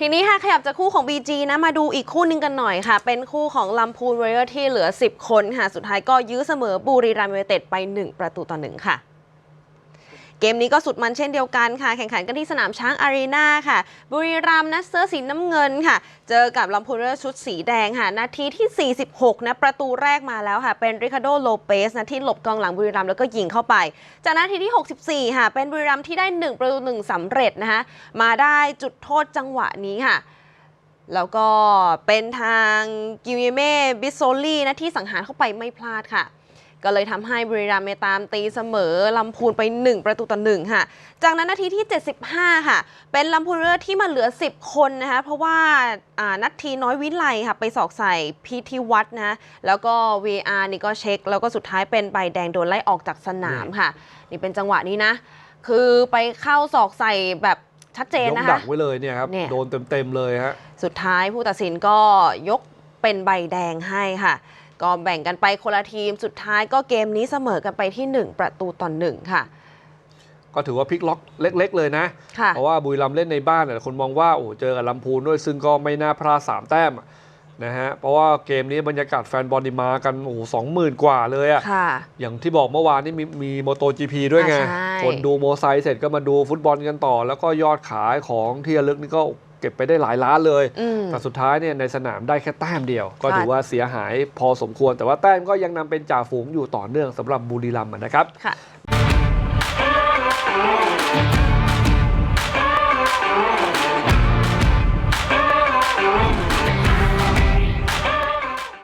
ทีนี้ค่ะขยับจากคู่ของ BG นะมาดูอีกคู่หนึงกันหน่อยค่ะ เป็นคู่ของลำพูนเวอร์ที่เหลือ 10 คนค่ะ สุดท้ายก็ยื้อเสมอบุรีรัมย์ยูไนเต็ดไป 1 ประตูต่อ 1 ค่ะ เกมนี้ก็สุดมันเช่นเดียวกันค่ะ แข่งขันกันที่สนามช้างอารีนาค่ะ บุรีรัมย์นะเสื้อสีน้ำเงินค่ะ เจอกับลำพูนเวอร์ชุดสีแดงค่ะ นาทีที่ 46 นะ ประตูแรกมาแล้วค่ะ เป็นริคาโดโลเปสนะที่หลบกองหลังบุรีรัมย์แล้วก็ยิงเข้าไป จากนาทีที่ 64 ค่ะ เป็นบุรีรัมย์ที่ได้ 1 ประตูหนึ่งสำเร็จนะคะมาได้จุดโทษจังหวะนี้ค่ะแล้วก็เป็นทางกิวิเม่บิโซลี่นะที่สังหารเข้าไปไม่พลาดค่ะ ก็เลยทำให้บุรีรัมย์เมตามตีเสมอลำพูนไป 1 ประตูต่อหนึ่งค่ะ จากนั้นนาทีที่ 75 ค่ะ เป็นลำพูนเรือที่มาเหลือ 10 คนนะคะเพราะว่าอ่านัททีน้อยวิไลค่ะไปสอกใส่พิธีวัฒน์นะแล้วก็ VR นี่ก็เช็ค แล้วก็สุดท้ายเป็นใบแดงโดนไล่ออกจากสนามค่ะ นี่เป็นจังหวะนี้นะ คือไปเข้าสอกใส่แบบชัดเจนยกนะดัคะกไว้เลยเนี่ยครับเนี่ยโดนเต็มๆเลยฮะสุดท้ายผู้ตัดสินก็ยกเป็นใบแดงให้ค่ะ ก็แบ่งกันไปคนละทีมสุดท้ายก็เกมนี้เสมอกันไปที่ 1 ประตูต่อหนึ่งค่ะ ก็ถือว่าพลิกล็อกเล็ก ๆ เลยนะค่ะเพราะว่าบุรีรัมย์เล่นในบ้านเนี่ยคนมองว่าโอ้เจอกับลำพูนด้วยซึ่งก็ไม่น่าพลาดสามแต้มอะนะฮะเพราะว่าเกมนี้บรรยากาศแฟนบอลนี่มากันโอ้โหสองหมื่นกว่าเลยอะค่ะ อย่างที่บอกเมื่อวานนี่มีมีโมโต GP ด้วยไงอ่าใช่คนดูโมไซค์เสร็จก็มาดูฟุตบอลกันต่อ แล้วก็ยอดขายของที่ระลึกนี่ก็ เก็บไปได้หลายล้านเลยอืมแต่สุดท้ายเนี่ยในสนามได้แค่แต้มเดียว ก็ค่ะถือว่าเสียหายพอสมควร แต่ว่าแต้มก็ยังนำเป็นจ่าฝูงอยู่ต่อเนื่องสำหรับบุรีรัมย์อะนะครับค่ะ